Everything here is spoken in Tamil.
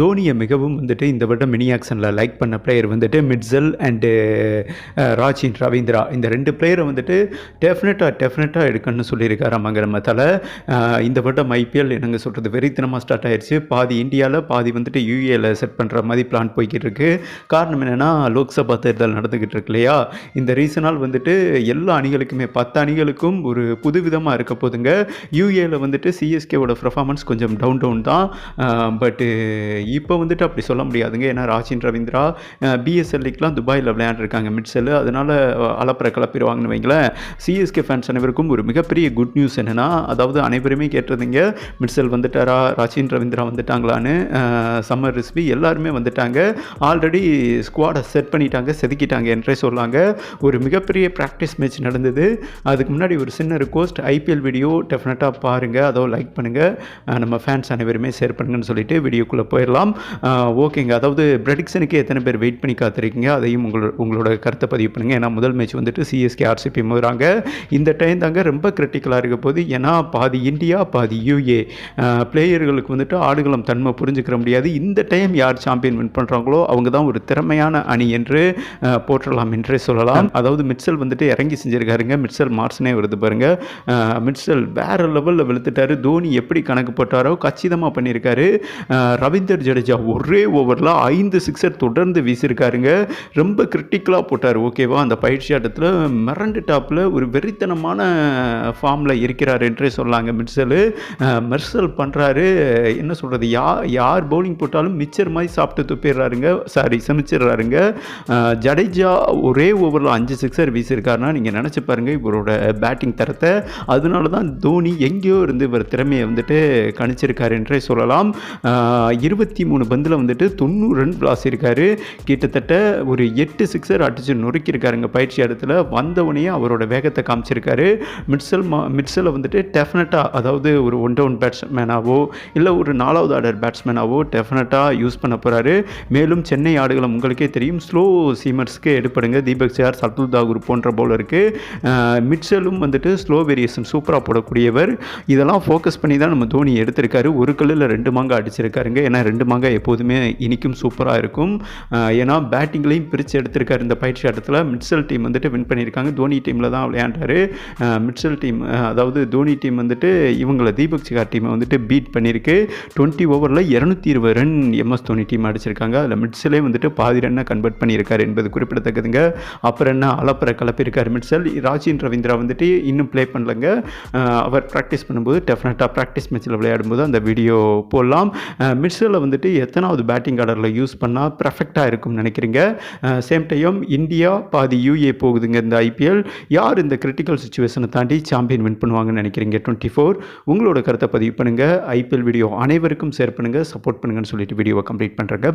தோனியை மிகவும் வந்துட்டு இந்த வருடம் மினி ஆக்ஷனில் லைக் பண்ண பிளேயர் வந்துட்டு மிட்சல் அண்டு ராஜின் ரவீந்திரா. இந்த ரெண்டு பிளேயரை வந்துட்டு டெஃபினட்டாக டெஃபினட்டாக எடுக்கணும்னு சொல்லியிருக்காரு மங்கரமத்தால். இந்த வருடம் ஐபிஎல் என்னங்க சொல்கிறது வெறித்தனமாக ஸ்டார்ட் ஆயிடுச்சு பாதி இந்தியாவில் பாதி வந்துட்டு யூஏல செட் பண்ணுற மாதிரி பிளான் போய்கிட்டு இருக்கு காரணம் என்னென்னா லோக்சபா தேர்தல் நடந்துக்கிட்டு இருக்கு இல்லையா? இந்த ரீசனால் வந்துட்டு எல்லா அணிகளுக்குமே பத்து அணிகளுக்கும் ஒரு புதுவிதமாக இருக்க போதுங்க. யூஏல வந்துட்டு சிஎஸ்கேவோட பர்ஃபார்மன்ஸ் கொஞ்சம் டவுன் டவுன் தான். பட்டு இப்போ வந்துட்டு அப்படி சொல்ல முடியாதுங்க. ஏன்னா ராஜின் ரவீந்திரா பிஎஸ்எல்லிக்கெலாம் துபாயில் விளையாண்டுருக்காங்க மிட்செல் அதனால் அலப்பற கிளப்பிடுவாங்கன்னு வைங்களேன். சிஎஸ்கே ஃபேன்ஸ் அனைவருக்கும் ஒரு மிகப்பெரிய குட் நியூஸ் என்னென்னா அதாவது அனைவருமே கேட்டிருந்தீங்க மிட்செல் வந்துட்டாரா ராஜின் ரவீந்திரா வந்துட்டாங்களான்னு சம்மர் ரிஸ்பி எல்லாருமே வந்துட்டாங்க. ஆல்ரெடி ஸ்குவாடை செட் பண்ணிட்டாங்க செதுக்கிட்டாங்க என்றே சொல்லாங்க. ஒரு மிகப்பெரிய ப்ராக்டிஸ் மேட்ச் நடந்தது. அதுக்கு முன்னாடி ஒரு சின்ன ரிக்வஸ்ட் ஐபிஎல் வீடியோ டெஃபினட்டாக பாருங்கள் அதோ லைக் பண்ணுங்கள் நம்ம ஃபேன்ஸ் அனைவருமே ஷேர் பண்ணுங்கன்னு சொல்லிட்டு வீடியோக்குள்ளே போயிடலாம். ஓகேங்க. அதாவது ப்ரெடிக்ஷனுக்கு எத்தனை பேர் வெயிட் பண்ணி காத்திருக்கீங்க? அதையும் உங்களோட உங்களோட கருத்தை பதிவு பண்ணுங்கள் ஏன்னா முதல் மேட்ச் வந்துட்டு சிஎஸ்கே ஆர்சிபி மோதுறாங்க. இந்த டைம் தாங்க ரொம்ப கிரிட்டிக்கலாக இருக்க போது ஏன்னா பாதி இந்தியா பாதி யூஏ பிளேயர்களுக்கு வந்துட்டு ஆடுகளம் தன்மை புரிஞ்சுக்கிற முடியாது. இந்த டைம் யார் சாம்பியன் வின் பண்ணுறாங்களோ அவங்க தான் ஒரு திறமையான அணி என்று போற்றலாம் என்றே சொல்லலாம். அதாவது மிட்சல் வந்துட்டு இறங்கி செஞ்சிருக்காருங்க. மிட்சல் மார்க்ஸ்னே வருது பாருங்க. மிட்சல் வேற லெவலில் வெளுத்துட்டாரு. தோனி எப்படி கணக்கு போட்டாரோ கச்சிதமாக பண்ணியிருக்காரு ரவீந்தர் ஜடேஜா ஒரே ஓவரில் ஐந்து சிக்ஸர் தொடர்ந்து வீசியிருக்காருங்க. ரொம்ப கிரிட்டிக்கலாக போட்டார். ஓகேவா? அந்த பயிற்சி ஆட்டத்தில் மிரண்டு டாப்பில் ஒரு வெறித்தனமான ஃபார்மில் இருக்கிறார் என்றே சொல்லாங்க மிட்சல் மெர்சல் பண்ணுறாரு என்ன சொல்கிறது யா யார் பவுலிங் போட்டாலும் மிச்சர் மாதிரி சாப்பிட்டு துப்பிடுறாருங்க. சாரி சமைச்சிடுறாருங்க. ஜடேஜா ஒரே ஓவரில் அஞ்சு சிக்ஸர் வீசியிருக்காருன்னா நீங்கள் நினச்சி பாருங்கள் இவரோட பேட்டிங் தரத்தை. அதனால தான் தோனி எங்கேயோ இருந்து இவர் திறமையை வந்துட்டு கணிச்சிருக்காரு என்றே சொல்லலாம். இருபத்தி மூணு பந்தில் வந்துட்டு தொண்ணூறு ரன் பிளாஸ் இருக்காரு கிட்டத்தட்ட ஒரு எட்டு சிக்ஸர் அடிச்சு நொறுக்கியிருக்காருங்க பயிற்சி இடத்துல. வந்தவனையே அவரோட வேகத்தை காமிச்சிருக்காரு. மிட்சல் மா மிட்சலை வந்துட்டு டெஃபினட்டாக அதாவது ஒரு ஒன் டவுன் பேட்ஸ்மேனாவோ இல்லை ஒரு நாலாவது ஆர்டர் பேட்ஸ்மேனாவோ டெஃபினட்டாக யூஸ் பண்ண போகிறாரு மேலும் சென்னை ஆடுகளம் உங்களுக்கே தெரியும். ஸ்லோ சீமர்ஸ்க்கு எடுப்படுங்க. தீபக் சார் சத்துல் தாகூர் போன்ற பவுலருக்கு மிட்சலும் வந்துட்டு ஸ்லோ வேரியேஷன் சூப்பராக போடக்கூடியவர். இதெல்லாம் ஃபோக்கஸ் பண்ணி தான் நம்ம தோனி எடுத்திருக்காரு. ஒரு கல்லில் ரெண்டு மாங்காய் அடிச்சிருக்காருங்க. ஏன்னா ரெண்டு மாங்காய் எப்போதுமே இனிக்கும் சூப்பராக இருக்கும். ஏன்னா பேட்டிங்லேயும் பிரித்து எடுத்திருக்காரு இந்த பயிற்சி ஆட்டத்தில். மிட்சல் டீம் வந்துட்டு வின் பண்ணியிருக்காங்க. தோனி டீமில் தான் விளையாண்டாரு. மிட்சல் டீம் அதாவது தோனி டீம் வந்துட்டு இவங்களை தீபக் சிகார் டீமை வந்துட்டு பீட் பண்ணியிருக்கு. டுவெண்ட்டி ஓவரில் இரநூத்தி இருபது ரன் எம்எஸ் தோனி டீம் அடிச்சிருக்காங்க. அதில் மிட்சலே வந்துட்டு பாதி ரன்னை கன்வெர்ட் பண்ணியிருக்காரு என்பது குறிப்பிடத்தக்கதுங்க. அப்புறம் என்ன? அலப்பறை கலப்பியிருக்காரு மிட்சல் ராஜின் ரவீந்திரா வந்துட்டு இன்னும் ப்ளே பண்ணலங்க. அவர் ப்ராக்டிஸ் பண்ணும்போது டெஃபினட்டாக ப்ராக்டிஸ் மேட்ச்சில் விளையாடும்போது அந்த வீடியோ போடலாம். மிட்சலை வந்துட்டு எத்தனாவது பேட்டிங் ஆர்டரில் யூஸ் பண்ணால் பர்ஃபெக்டாக இருக்கும்னு நினைக்கிறீங்க? சேம் டைம் இந்தியா பாதி யூஏ போகுதுங்க இந்த ஐபிஎல் யார் இந்த கிரிட்டிக்கல் சுச்சுவேஷனை தாண்டி சாம்பியன் வின் பண்ணுவாங்கன்னு நினைக்கிறீங்க? டுவெண்ட்டி ஃபோர் உங்களோட கருத்தை பதிவு பண்ணுங்கள் ஐபிஎல் வீடியோ அனைவருக்கும் ஷேர் பண்ணுங்கள் சப்போர்ட் பண்ணுங்கன்னு சொல்லிட்டு வீடியோவை கம்ப்ளீட் பண்ணுறேங்க